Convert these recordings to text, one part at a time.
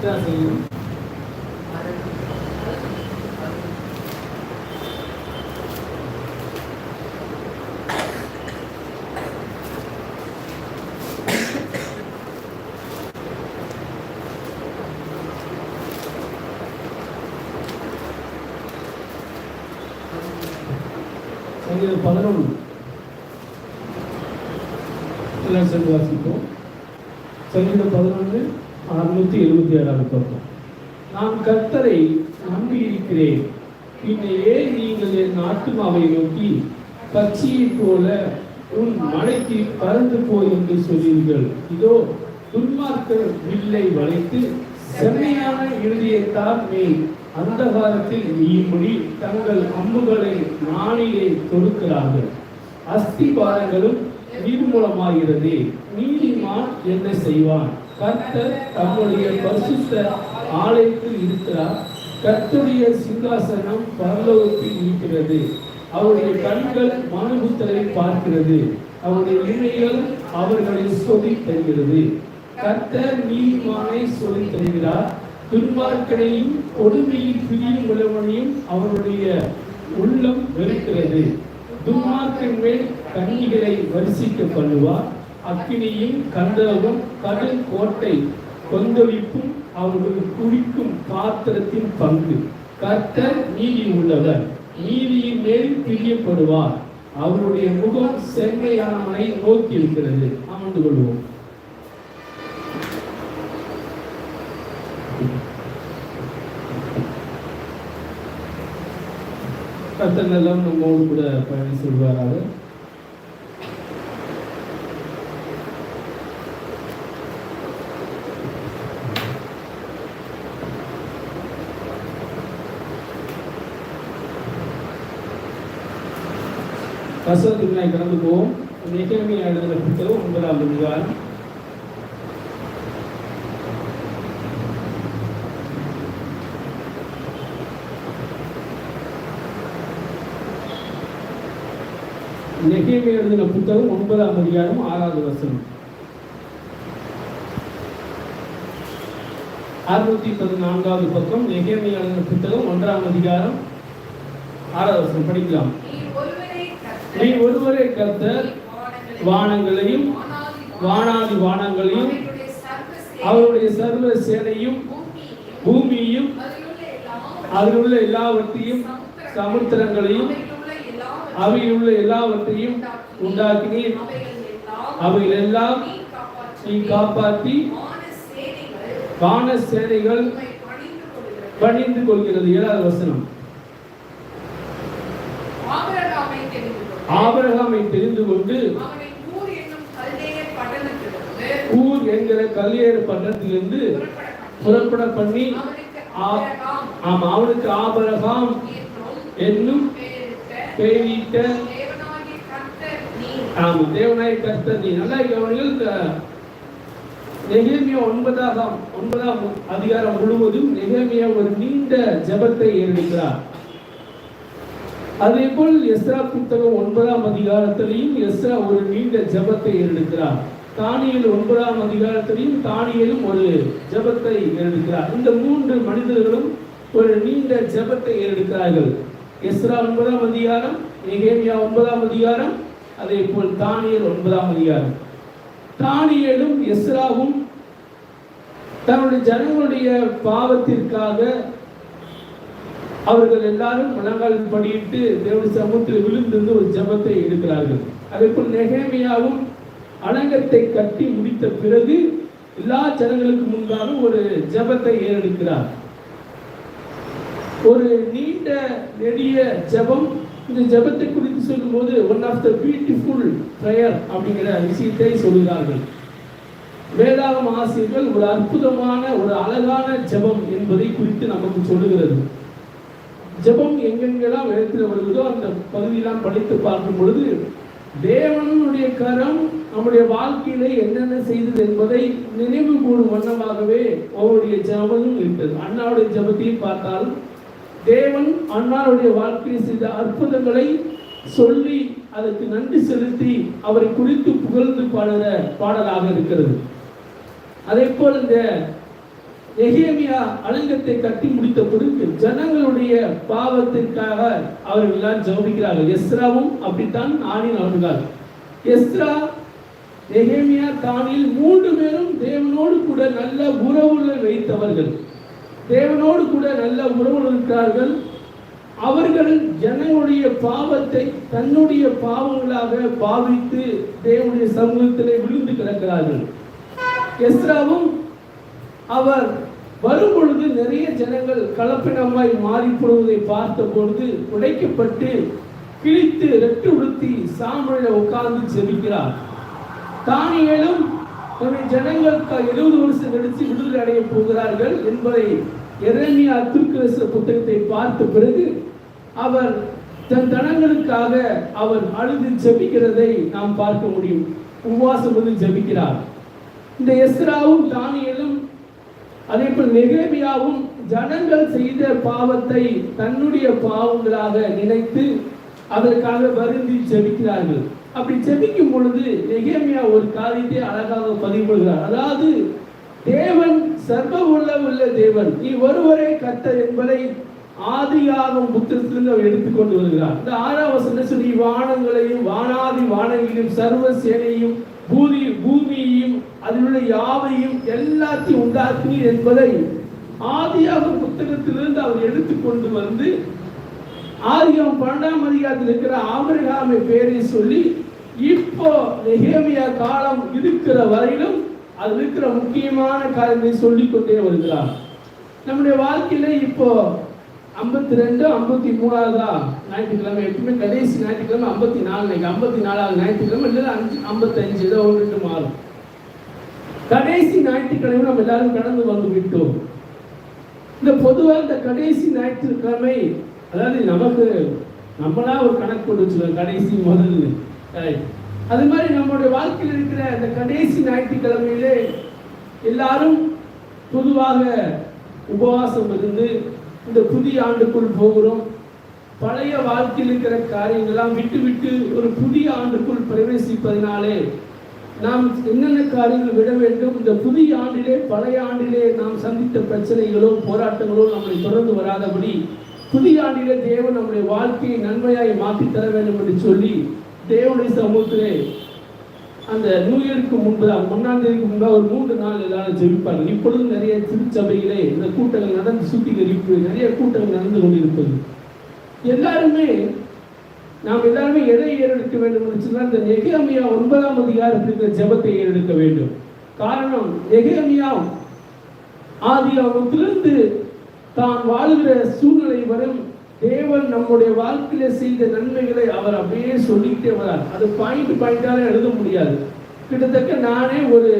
这样子。எழுபத்தி நான் கர்த்தரை நம்பி இருக்கிறேன் பின்னையே நீங்கள் என் ஆத்துமாவை நோக்கி பட்சியைப் போல உன் மலைக்கு பறந்து போய் என்று சொல்வீர்கள் இதோ துன்மார்க்கர் வில்லை வளைத்து செம்மையான இறுதியைத்தான் மேல் அந்தகாரத்தில் நீயும்படி தங்கள் அம்புகளை நாணிலே தொடுக்கிறார்கள். அஸ்திபாரங்களும் நிர்மூலமாகிறது. நீதிமான் என்ன செய்வான்? கர்த்தர் தம்முடைய பரிசுத்த ஆலயத்தில் இருக்கிறார். கர்த்துடைய சிங்காசனம் பரலோகத்தில் இருக்கிறது. அவருடைய கண்கள் மனுபுத்தரை பார்க்கிறது. அவருடைய இணைகள் அவர்களை சொல்லி தருகிறது. கர்த்தர் நீதிமானை சொல்லி தருகிறார். துன்பார்க்கனையும் கொடுமையில் பிரியும் உள்ளவனையும் அவருடைய உள்ளம் வெறுக்கிறது. துன்மார்க்கின் மேல் கண்ணிகளை வரிசிக்க பண்ணுவார். அக்னியின் கந்தகம் கடல் கோட்டை கொந்தளிப்பும் அவர்கள் குடிக்கும் பாத்திரத்தின் பங்கு. கர்த்தர் நீதி உள்ளவர். நீதியின் மேல் பிரியப்படுவார். அவருடைய முகம் செம்மையானவனை நோக்கி இருக்கிறது. அமர்ந்து கொள்வோம். கர்த்தர் எல்லாம் நம்மோடு கூட பயணம் சொல்வாராக. வசனத்துக்குள்ளாய் கடந்து போவோம் நெகேமியா எழுதின புத்தகம் ஒன்பதாம் அதிகாரம் நெகேமியா எழுதின புத்தகம் ஒன்பதாம் அதிகாரம் ஆறாவது வசனம். அறுநூத்தி பதினான்காவது பக்கம் நெகேமியா எழுதின புத்தகம் ஒன்றாம் அதிகாரம் ஆறாவது வசனம். படிக்கலாம். நீ ஒருவரே கத்த கர்த்தர், வானங்களையும் வானாதி வானங்களையும் அவருடைய சர்வ சேனையும் பூமியையும் அதில் உள்ள எல்லாவற்றையும் சமுத்திரங்களையும் அவையில் உள்ள எல்லாவற்றையும் உண்டாக்கினீர். அவையில் எல்லாம் நீ காப்பாற்றி வான சேனைகள் பணிந்து கொள்கிறது. ஏழாவது வசனம். ஆபிரகாமை தெரிந்து ஆபிரகாமை தெரிந்து கொண்டு ஊர் என்கிற கல்லியேறு பட்டணத்திலிருந்து புறப்பட பண்ணி ஆமா அவனுக்கு ஆபரகாம் என்னும் பெயரிட்ட. ஆமா தேவனாய் கர்த்தர் நீ. நல்லா கவனிகள் நெகேமியா ஒன்பதாம் ஒன்பதாம் அதிகாரம் முழுவதும் நெகேமியா ஒரு நீண்ட ஜெபத்தை ஏறெடுக்கிறார். அதே போல் எஸ்ரா புத்தகம் ஒன்பதாம் அதிகாரத்திலையும் எஸ்ரா ஒரு நீண்ட ஜெபத்தை ஏறெடுக்கிறார். தானியல் ஒன்பதாம் அதிகாரத்திலையும் தானியலும் ஒரு ஜெபத்தை ஏறெடுக்கிறார். இந்த மூன்று மனிதர்களும் ஒரு நீண்ட ஜெபத்தை ஏறெடுக்கிறார்கள். எஸ்ரா ஒன்பதாம் அதிகாரம் நிகேமியா ஒன்பதாம் அதிகாரம் அதே போல் தானியல் ஒன்பதாம் அதிகாரம். தானியலும் எஸ்ராவும் தன்னுடைய ஜனங்களுடைய பாவத்திற்காக அவர்கள் எல்லாரும் முழங்கால் படியிட்டு தேவனுடைய சமூகத்தில் விழுந்திருந்து ஒரு ஜெபத்தை எடுக்கிறார்கள். அதே போல் நெகேமியாவும் அலங்கத்தை கட்டி முடித்த பிறகு எல்லா ஜனங்களுக்கு முன்பாக ஒரு ஜெபத்தை ஏறெடுக்கிறார். ஒரு நீண்ட நெடிய ஜெபம். இந்த ஜெபத்தை குறித்து சொல்லும்போது one of the beautiful prayer அப்படிங்கிற விஷயத்தை சொல்கிறார்கள் வேதாகம் ஆசிரியர்கள் ஒரு அற்புதமான ஒரு அழகான ஜெபம் என்பதை குறித்து நமக்கு சொல்லுகிறது. ஜெபம் எங்கெங்கெல்லாம் வேதத்தில் வருகிறதோ அந்த பகுதியெல்லாம் படித்து பார்க்கும் பொழுது தேவனுடைய கரம் நம்முடைய வாழ்க்கையில என்னென்ன செய்தது என்பதை நினைவு கூடும் வண்ணமாகவே அவருடைய ஜெபமும் இருக்கிறது அண்ணாவுடைய ஜெபத்தையும் பார்த்தால் தேவன் அண்ணாவுடைய வாழ்க்கையில் செய்த அற்புதங்களை சொல்லி அதற்கு நன்றி செலுத்தி அவரை குறித்து புகழ்ந்து பாடுற பாடலாக இருக்கிறது. அதே போல் இந்த எகேமியா அலங்கத்தை கட்டி முடித்த பிறகு ஜனங்களுடைய பாவத்திற்காக அவர்கள் எல்லாம் ஜபிக்கிறார்கள். எஸ்ராவும் அப்படித்தான் ஆணின் அவர்கள் எஸ்ரா நெகேமியா தானில் மூன்று பேரும் தேவனோடு கூட நல்ல உறவுகளை வைத்தவர்கள். தேவனோடு கூட நல்ல உறவு இருக்கிறார்கள். அவர்கள் ஜனங்களுடைய பாவத்தை தன்னுடைய பாவங்களாக பாவித்து தேவனுடைய சமூகத்திலே விழுந்து கிடக்கிறார்கள். எஸ்ராவும் அவர் வரும் பொழுது நிறைய ஜனங்கள் கலப்பினமாய் மாறி போடுவதை பார்த்த பொழுது உடைக்கப்பட்டு கிழித்து ரெட்டு உடுத்தி சாமல உட்கார்ந்து ஜெபிக்கிறார். தானியலும் தன்னுடைய ஜனங்கள் எழுபது வருஷம் கழித்து விடுதலை அடைய போகிறார்கள் என்பதை எரேமியா திருக்கரச புத்தகத்தை பார்த்த பிறகு அவர் தன் தனங்களுக்காக அவர் அழுது ஜெபிக்கிறதை நாம் பார்க்க முடியும். உபவாசம் வந்து ஜபிக்கிறார். இந்த எஸ்ராவும் தானியலும் அதே போல் நெகேமியாவும் ஜனங்கள் செய்த பாவத்தை தன்னுடைய பாவங்களாக நினைத்து அதற்காக வருந்தி செபிக்கிறார்கள் அப்படி செபிக்கும் பொழுது நெகேமியா ஒரு காரியத்தை அழகாக பதிவுகிறார் அதாவது தேவன் சர்வ உள்ள தேவன். நீ ஒருவரே கத்தர் என்பதை ஆதியாகும் புத்திரத்திலிருந்து அவர் எடுத்துக்கொண்டு வருகிறார். இந்த ஆறாம் வசனம் சொல்லி வானங்களையும் வானாதி வானங்களையும் சர்வ சேனையும் பூமி பூமியையும் அதில் உள்ள யாவையும் எல்லாத்தையும் உண்டாக்கினீர் என்பதை ஆதியாக புத்தகத்திலிருந்து அவர் எடுத்துக்கொண்டு வந்து ஆதியம் பன்னெண்டாம் அதிகாரத்தில் இருக்கிற ஆபிரகாமை பேரை சொல்லி இப்போ நெகேமியா காலம் இருக்கிற வரையிலும் அது இருக்கிற முக்கியமான காரியத்தை சொல்லிக் கொண்டே வருகிறார். நம்முடைய வாழ்க்கையில இப்போ ஐம்பத்தி ரெண்டு ஐம்பத்தி மூணாவதா ஞாயிற்றுக்கிழமை எப்பவுமே கடைசி ஞாயிற்றுக்கிழமை ஐம்பத்தி நாலு ஐம்பத்தி நாலாவது ஞாயிற்றுக்கிழமை இல்லை அஞ்சு ஐம்பத்தஞ்சு ஏதோ ஒன்று மாறும். கடைசி ஞாயிற்றுக்கிழமை நம்ம எல்லாரும் கடந்து வந்து விட்டோம். இந்த பொதுவாக இந்த கடைசி ஞாயிற்றுக்கிழமை அதாவது நமக்கு நம்மளா ஒரு கணக்கு போட்டு வச்சுக்கோங்க கடைசி முதல் அது மாதிரி நம்மளுடைய வாழ்க்கையில் இருக்கிற இந்த கடைசி ஞாயிற்றுக்கிழமையிலே எல்லாரும் பொதுவாக உபவாசம் இருந்து இந்த புதிய ஆண்டுக்குள் போகிறோம். பழைய வாழ்க்கையில் இருக்கிற காரியங்கள்லாம் விட்டு விட்டு ஒரு புதிய ஆண்டுக்குள் பிரவேசிப்பதினாலே நாம் என்னென்ன காரியங்கள் விட வேண்டும்? இந்த புதிய ஆண்டிலே பழைய ஆண்டிலே நாம் சந்தித்த பிரச்சனைகளோ போராட்டங்களோ நம்மை தொடர்ந்து வராதபடி புதிய ஆண்டிலே தேவன் நம்முடைய வாழ்க்கையை நன்மையாய் மாற்றி தர வேண்டும் என்று சொல்லி தேவனுடைய சமூகத்திலே அந்த நியூ இயருக்கு முன்பதாக ஒன்றாம் தேதிக்கு முன்பாக ஒரு மூன்று நாள் எல்லாரும் ஜெபிப்பார்கள். இப்பொழுது நிறைய திருச்சபைகளே இந்த கூட்டங்கள் நடந்து சுத்திகரிப்பு நிறைய கூட்டங்கள் நடந்து கொண்டிருப்பது எல்லாருமே நாம் எல்லாருமே எதை ஏறெடுக்க வேண்டும் என்று சொன்னால் இந்த நெகேமியா ஒன்பதாம் அதிகாரத்தில் ஜபத்தை ஜெபத்தை ஏறெடுக்க வேண்டும். காரணம் நெகேமியா ஆதியாகத்திலிருந்து தான் வாழ்கிற சூழ்நிலை வரும் தேவன் நம்முடைய வாழ்க்கையில செய்த நன்மைகளை அவர் அப்படியே சொல்லிக்கிட்டே வரார். அது பாயிண்ட் பாயிண்டால எழுத முடியாது. கிட்டத்தட்ட நானே ஒரு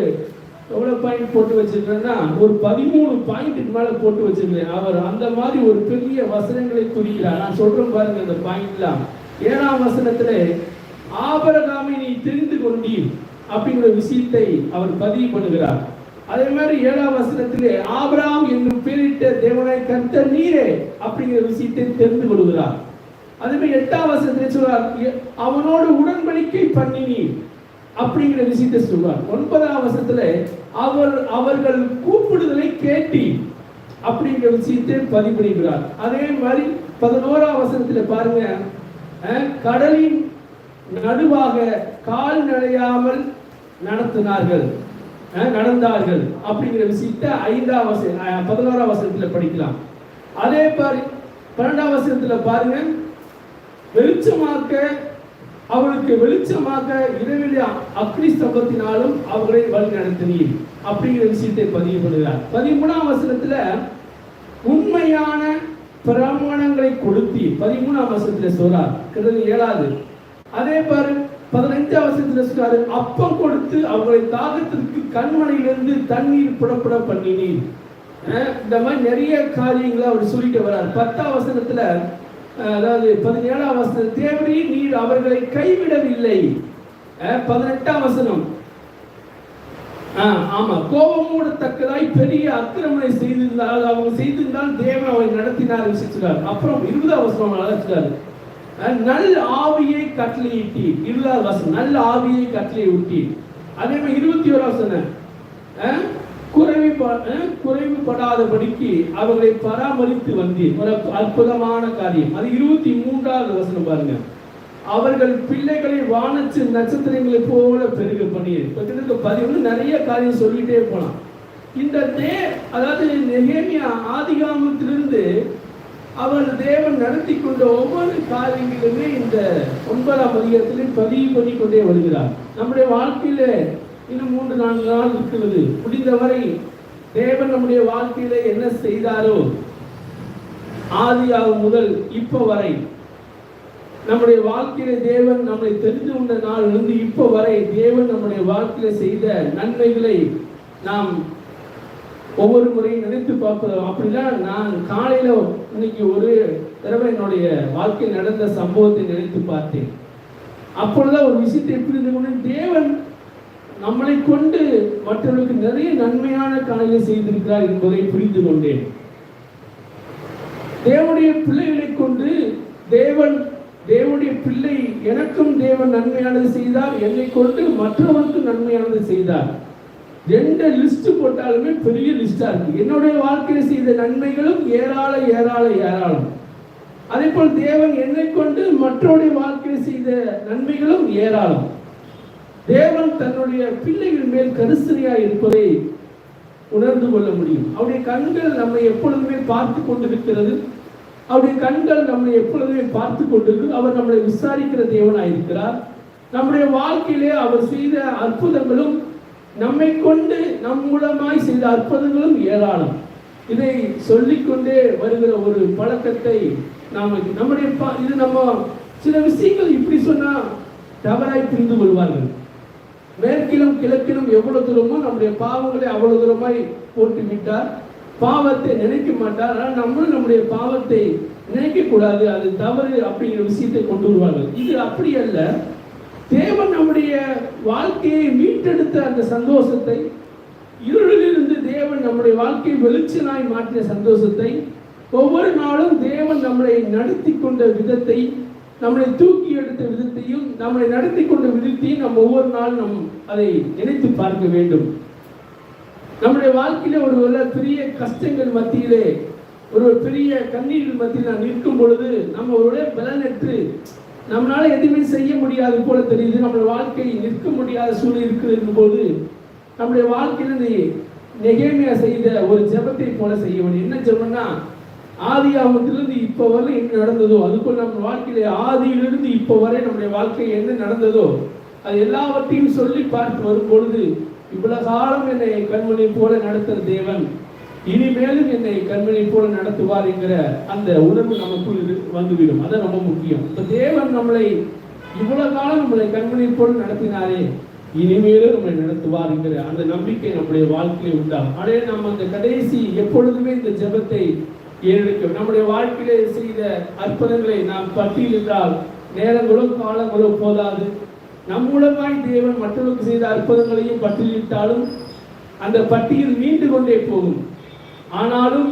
எவ்வளோ பாயிண்ட் போட்டு வச்சிருக்கேன்னா ஒரு பதிமூணு பாயிண்ட்டுக்கு மேலே போட்டு வச்சிருக்கேன் அவர் அந்த மாதிரி ஒரு பெரிய வசனங்களை குறிக்கிறார். நான் சொல்கிறேன் பாருங்க அந்த பாயிண்ட்லாம் ஏழாம் வசனத்துல ஆபரகாமை நீ தெரிந்து கொண்டீர் அப்படிங்கிற விஷயத்தை அவர் பதிவு பண்ணுகிறார். அதே மாதிரி ஏழாம் வசனத்திலே ஆபராம் என்னும் பேரிட்ட தேவனாய் கர்த்தர் நீரே அப்படிங்கிற விஷயத்தை தெரிந்து கொள்கிறார். அதே மாதிரி எட்டாம் வசனத்திலே சொல்றார் அவனோடு உடன்படிக்கை பண்ணினீர் அப்படிங்கிற விஷயத்தை சொல்றார். ஒன்பதாம் வசத்துல அவர் அவர்கள் கூப்பிடுதலை கேட்டி அப்படிங்கிற விஷயத்தை பதிவு பண்ணுகிறார். அதே மாதிரி பதினோராம் வசனத்துல பாருங்க கடலின் நடுவாக கால் நடையாமல் நடத்தினார்கள். நடந்தார்கள். அப்படிங்கிற விஷயத்தை ஐந்தாம் வச பதினோராம் வசனத்தில் படிக்கலாம். அதே மாதிரி பன்னெண்டாம் வசனத்தில் பாருங்க. வெளிச்சமாக்க அவளுக்கு வெளிச்சமாக இரவில் அக்னி ஸ்தம்பத்தினாலும் அவர்களை வழி நடத்தினீர். அப்படிங்கிற விஷயத்தை பதிவு பண்ணுகிறார். பதிமூணாம் வசனத்துல உண்மையான பிரமாணங்களை கொடுத்தி பதிமூணாம் வருஷத்துல சொல்றார். கிட்டத்தட்ட ஏழாவது. அதே பாரு பதினைஞ்சாம் வருஷத்துல சொல்றாரு அப்பம் கொடுத்து அவர்களை தாகத்திற்கு கண்மனையிலிருந்து தண்ணீர் புடப்பட பண்ணினீர். இந்த மாதிரி நிறைய காரியங்களை அவர் சொல்லிட்டு வர்றார். பத்தாம் வசனத்துல அதாவது பதினேழாம் வசனம் தேவரீ நீர் அவர்களை கைவிடவில்லை. பதினெட்டாம் வசனம் ஆமா. கோபமூடத்தக்கதாய் பெரிய அக்கிரமனை செய்திருந்தால் அவங்க செய்திருந்தால் தேவன் அவரை நடத்தினார் விசிச்சிருக்காரு அப்புறம் இருபதாம் வசனம் அழைச்சிட்டாரு நல் ஆவியை கட்டளையிட்டி இருபதாவது வசனம். நல்ல ஆவியை கட்டளை ஊட்டி அதே மாதிரி இருபத்தி ஓராம் வசனம். குறைவு குறைவுப- அஹ், குறைவுபடாதபடிக்கு அவர்களை பராமரித்து வந்தீர். ஒரு அற்புதமான காரியம். அது இருபத்தி மூன்றாவது வசனம் பாருங்க. அவர்கள் பிள்ளைகளை வானச்சு நட்சத்திரங்களை போல பெருக பண்ணீர் கிட்டத்தட்ட பதிவு நிறைய காரியம் சொல்லிட்டே போலாம். இந்த தே அதாவது நெகேமியா ஆதிகாமத்திலிருந்து அவர் தேவன் நடத்தி கொண்ட ஒவ்வொரு காரியங்களுமே இந்த ஒன்பதாம் அதிகாரத்திலே பதிவு பண்ணி கொண்டே வருகிறார். நம்முடைய வாழ்க்கையில இன்னும் மூன்று நான்கு நாள் இருக்கிறது. முடிந்தவரை தேவன் நம்முடைய வாழ்க்கையில என்ன செய்தாரோ ஆதியாகும் முதல் இப்போ வரை நம்முடைய வாழ்க்கையில தேவன் நம்மை தெரிந்து கொண்ட நாள் இருந்து இப்போ வரை தேவன் நம்முடைய வாழ்க்கையில செய்த நன்மைகளை நாம் ஒவ்வொரு முறையும் நினைத்து பார்ப்போம். அப்படின்னா நான் காலையில இன்னைக்கு ஒரு தடவை என்னுடைய வாழ்க்கையில் நடந்த சம்பவத்தை நினைத்து பார்த்தேன். அப்பொழுது ஒரு விஷயத்தை புரிந்து கொண்டு தேவன் நம்மளை கொண்டு மற்றவர்களுக்கு நிறைய நன்மையான காலையில செய்திருக்கிறார் என்பதை புரிந்து கொண்டேன். தேவனுடைய பிள்ளைகளை கொண்டு தேவன் தேவனுடைய பிள்ளை எனக்கும் தேவன் நன்மையானது செய்தார். என்னை கொண்டு மற்றவருக்கும் நன்மையானது செய்தார். எந்த லிஸ்ட் போட்டாலுமே பெரிய லிஸ்டா இருக்கு. என்னுடைய வாழ்க்கையில் செய்த நன்மைகளும் ஏராள ஏராள ஏராளம். அதே போல் தேவன் என்னை கொண்டு மற்றவருடைய வாழ்க்கையில் செய்த நன்மைகளும் ஏராளம். தேவன் தன்னுடைய பிள்ளைகள் மேல் கரிசனையாய் இருப்பதை உணர்ந்து கொள்ள முடியும். அவருடைய கண்கள் நம்மை எப்பொழுதுமே பார்த்து கொண்டிருக்கிறது. அவருடைய கண்கள் நம்மை எப்பொழுதுமே பார்த்து கொண்டிருக்கும். அவர் நம்மளை விசாரிக்கிற தேவனாயிருக்கிறார். நம்முடைய வாழ்க்கையிலே அவர் செய்த அற்புதங்களும் நம்மை கொண்டு நம் மூலமாய் செய்த அற்புதங்களும் ஏராளம். இதை சொல்லிக்கொண்டே வருகிற ஒரு பழக்கத்தை நாம் நம்முடைய இது நம்ம சில விஷயங்கள் இப்படி சொன்னா தவறாய் புரிந்து கொள்வார்கள். மேற்கிலும் கிழக்கிலும் எவ்வளவு தூரமோ நம்முடைய பாவங்களை அவ்வளவு தூரமாய் போட்டு விட்டார் பாவத்தை நினைக்க மாட்டார். ஆனால் நம்மளும் நம்முடைய பாவத்தை நினைக்க கூடாது அது தவறு அப்படிங்கிற விஷயத்தை கொண்டு வருவார்கள். இது அப்படி அல்ல. தேவன் நம்முடைய வாழ்க்கையை மீட்டெடுத்த அந்த சந்தோஷத்தை இருளிலிருந்து தேவன் நம்முடைய வாழ்க்கையை வெளிச்சனாய் மாற்றிய சந்தோஷத்தை ஒவ்வொரு நாளும் தேவன் நம்மளை நடத்தி கொண்ட விதத்தை நம்மளை தூக்கி எடுத்த விதத்தையும் நம்மளை நடத்தி கொண்ட விதத்தையும் நம்ம ஒவ்வொரு நாளும் நம் அதை நினைத்து பார்க்க வேண்டும். நம்முடைய வாழ்க்கையில ஒரு வேளை பெரிய கஷ்டங்கள் மத்தியிலே ஒரு பெரிய கண்ணீர் மத்தியில் நான் நிற்கும் பொழுது நம்ம ஒரு பலனற்று நம்மளால எதுவுமே செய்ய முடியாது போல தெரியுது. நம்மளுடைய வாழ்க்கை நிற்க முடியாத சூழ்நிலை இருக்குது போது நம்முடைய வாழ்க்கையில நீ நெகேமியா செய்த ஒரு ஜபத்தை போல செய்ய வேண்டும். என்ன ஜபம்னா ஆதி ஆகத்திலிருந்து இப்போ வரை என்ன நடந்ததோ அதுபோல் நம்ம வாழ்க்கையில ஆதியிலிருந்து இப்போ வரை நம்முடைய வாழ்க்கை என்ன நடந்ததோ அது எல்லாவற்றையும் சொல்லி பார்த்து வரும் பொழுது இவ்வளவு காலம் என்னை கண்மணி போல நடத்துற தேவன். இனிமேலும் என்னை கண்மணி போல நடத்துவார் என்கிற அந்த உணர்வு நமக்குள் இரு- வந்துவிடும். அதான் ரொம்ப முக்கியம். இப்ப தேவன் நம்மளை இவ்வளவு காலம் நம்மளை கண்மணி போல நடத்தினாரே. இனிமேலும் நம்மளை நடத்துவார் என்கிற அந்த நம்பிக்கை நம்முடைய வாழ்க்கையில் உண்டாகும் அதே நம்ம அந்த கடைசி எப்பொழுதுமே இந்த ஜெபத்தை ஏறெடுக்கும் நம்முடைய வாழ்க்கையிலே செய்த அற்புதங்களை நாம் பட்டியலிட்டால் நேரங்களோ காலங்களோ போதாது. நம் மூலமாய் தேவன் மற்றவர்களுக்கு செய்த அற்புதங்களையும் பட்டியலிட்டாலும் அந்த பட்டியல் மீண்டு கொண்டே போகும். ஆனாலும்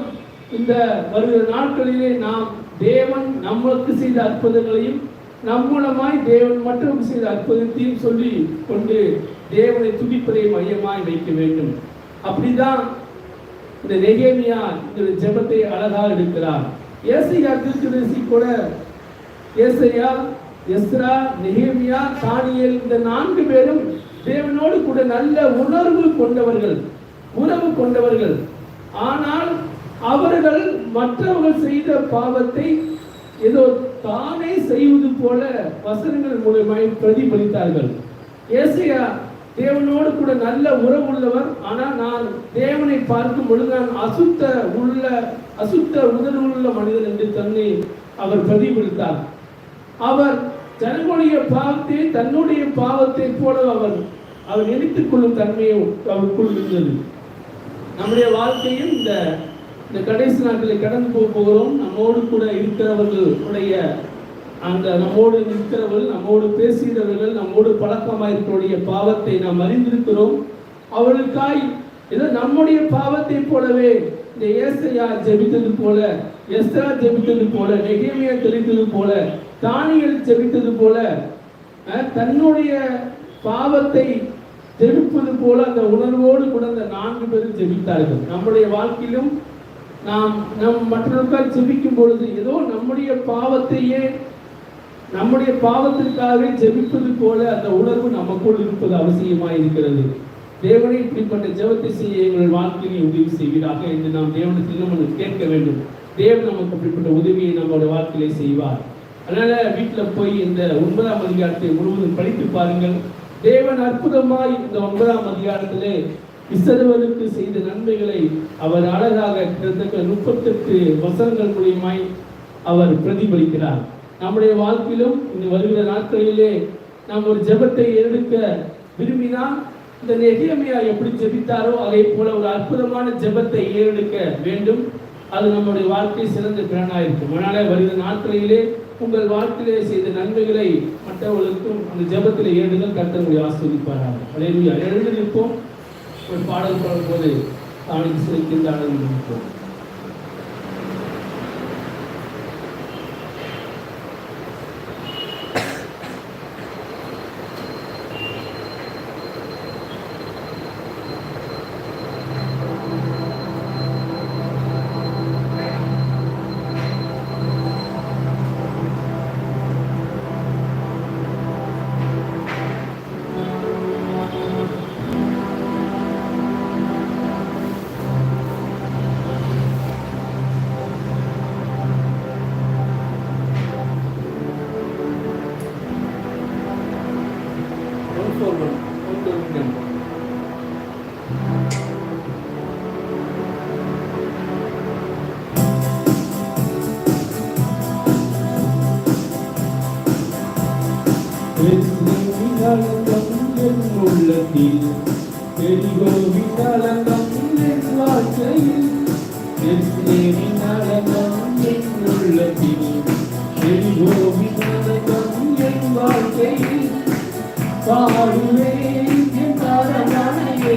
இந்த வருகிற நாட்களிலே நாம் தேவன் நம்மளுக்கு செய்த அற்புதங்களையும் நம் மூலமாய் தேவன் மற்றவருக்கு செய்த அற்புதத்தையும் சொல்லி கொண்டு தேவனை துதிப்பதை மையமாய் வைக்க வேண்டும். அப்படிதான் இந்த நெகேமியா இந்த ஜெபத்தை அழகாக எடுக்கிறார். ஏசையா திருக்கதரிசி கூட ஏசையா எஸ்ரா நெஹேமியா தானியல் இந்த நான்கு பேரும் தேவனோடு கூட நல்ல உணர்வு கொண்டவர்கள் உறவு கொண்டவர்கள். ஆனால் அவர்கள் மற்றவர்கள் செய்த பாவத்தை ஏதோ தானே செய்வது போல வசனங்கள் மூலமாய் பிரதிபலித்தார்கள். ஏசையா தேவனோடு கூட நல்ல உறவு உள்ளவர். ஆனால் நான் தேவனை பார்க்கும் பொழுது நான் அசுத்த உள்ள அசுத்த உணர்வு உள்ள மனிதன் என்று தன்னை அவர் பிரதிபலித்தார். அவர் தன்னுடைய பாவத்தை தன்னுடைய பாவத்தை போல அவர் அவர் நினைத்துக் கொள்ளும் தன்மையை அவருக்குள் இருந்தது நம்முடைய வாழ்க்கையில் இந்த இந்த கடைசி நாட்களை கடந்து போக போகிறோம். நம்மோடு கூட இருக்கிறவர்களுடைய அந்த நம்மோடு நிற்கிறவர்கள் நம்மோடு பேசுகிறவர்கள் நம்மோடு பழக்கமாக இருக்கிறவருடைய பாவத்தை நாம் அறிந்திருக்கிறோம். அவர்களுக்காய் ஏதோ நம்முடைய பாவத்தை போலவே இந்த ஏசையா ஜெபித்தது போல எஸ்ரா ஜெபித்தது போல நெகேமியா தெளித்தது போல தானியல் ஜெபித்தது போல தன்னுடைய பாவத்தை ஜெபிப்பது போல அந்த உணர்வோடு கூட அந்த நான்கு பேரும் ஜெபித்தார்கள் நம்முடைய வாழ்க்கையிலும் நாம் நம் மற்றவர்களுக்காக ஜெபிக்கும் பொழுது ஏதோ நம்முடைய பாவத்தையே நம்முடைய பாவத்திற்காகவே ஜெபிப்பது போல அந்த உணர்வு நமக்குள் இருப்பது அவசியமாய் இருக்கிறது. தேவனை இப்படிப்பட்ட ஜெபத்தை செய்ய எங்கள் வாழ்க்கையை உதவி செய்வீராக என்று நாம் தேவனத்தில் நம்ம கேட்க வேண்டும். தேவன் நமக்கு அப்படிப்பட்ட உதவியை நம்மளுடைய வாழ்க்கையிலே செய்வார். அதனால வீட்டில் போய் இந்த ஒன்பதாம் அதிகாரத்தை முழுவதும் படித்து பாருங்கள். தேவன் அற்புதமாய் இந்த ஒன்பதாம் அதிகாரத்திலே இஸ்ரவேலுக்கு செய்த நன்மைகளை அவர் அழகாக கிட்டத்தட்ட முப்பத்தெட்டு வசனங்கள் மூலியமாய் அவர் பிரதிபலிக்கிறார். நம்முடைய வாழ்க்கையிலும் இந்த வருகிற நாட்களிலே நாம் ஒரு ஜெபத்தை எடுக்க விரும்பினால் இந்த நெகியமையா எப்படி ஜெபித்தாரோ அதே போல ஒரு அற்புதமான ஜெபத்தை ஏறெடுக்க வேண்டும். அது நம்முடைய வாழ்க்கை சிறந்த பிறனாக இருக்கும் அதனால வருகிற நாட்களிலே உங்கள் வாழ்க்கையிலே செய்த நன்மைகளை மற்றவர்களுக்கும் அந்த ஜெபத்தில் ஏழுதல் கர்த்தருடைய ஆஸ்வதிப்பார்கள் அலையா எழுந்து நிற்போம். ஒரு பாடல் பாடும் போது தானுக்கு சிரிக்கின்ற அளவில் நிற்போம் பாடுவே பாடுவே பாடலானே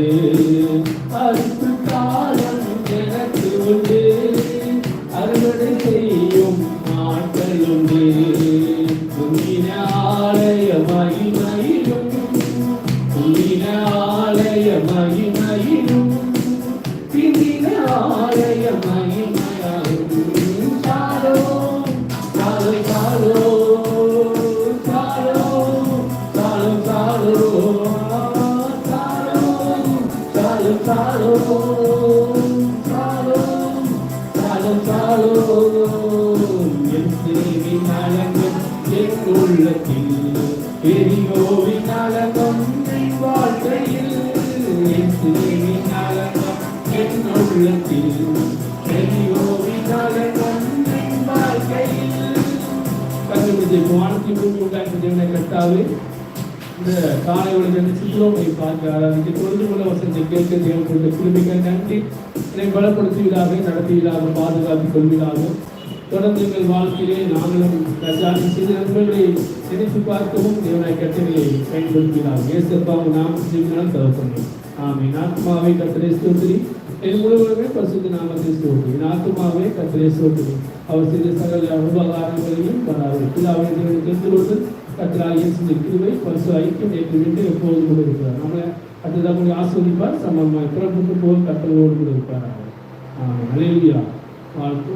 பெரியோவின் நலங்கம் என் வாழ்க்கையில் என் சேவின் நலங்கம் என் உள்ளத்தில் பெரியோவின் நலங்கம் என் வாழ்க்கையில் பூமி உண்டாக்கி தேவனை கட்டாவே இந்த காலை ஒழுங்கு சித்திரோமை பார்க்க தொழுது கொள்ள வசனத்தை கேட்க நன்றி என்னை பலப்படுத்துவதாக நடத்துவதாக பாதுகாத்துக் கொள்வதாக தொடர்ந்து எங்கள் வாழ்க்கையிலே நாங்களும் கஜாதி செய்த நண்பர்களை நினைத்து பார்க்கவும் தேவனாய் கட்டளையை பயன்படுத்தினார். ஏசப்பாவும் நாம் ஜீவனால் தவக்கணும் ஆமே ஆத்மாவை கத்திரை ஸ்தோத்திரி. என் முழுவதுமே பரிசுத்த நாமத்தை சோட்டு என் ஆத்மாவை கத்திரை சோட்டு அவர் செய்த சகல உபகாரங்களையும் வராது பிதாவை தேவனை தெரிந்து கொண்டு கத்திராக கிருவை பரிசு ஐக்கியம் நேற்று விட்டு எப்போது கூட இருக்கிறார். நம்மளை அதுதான் கூட ஆஸ்வதிப்பார். சமமாக பிறப்புக்கு போல் கத்தலோடு கூட இருப்பார் அலையா வாழ்க்கை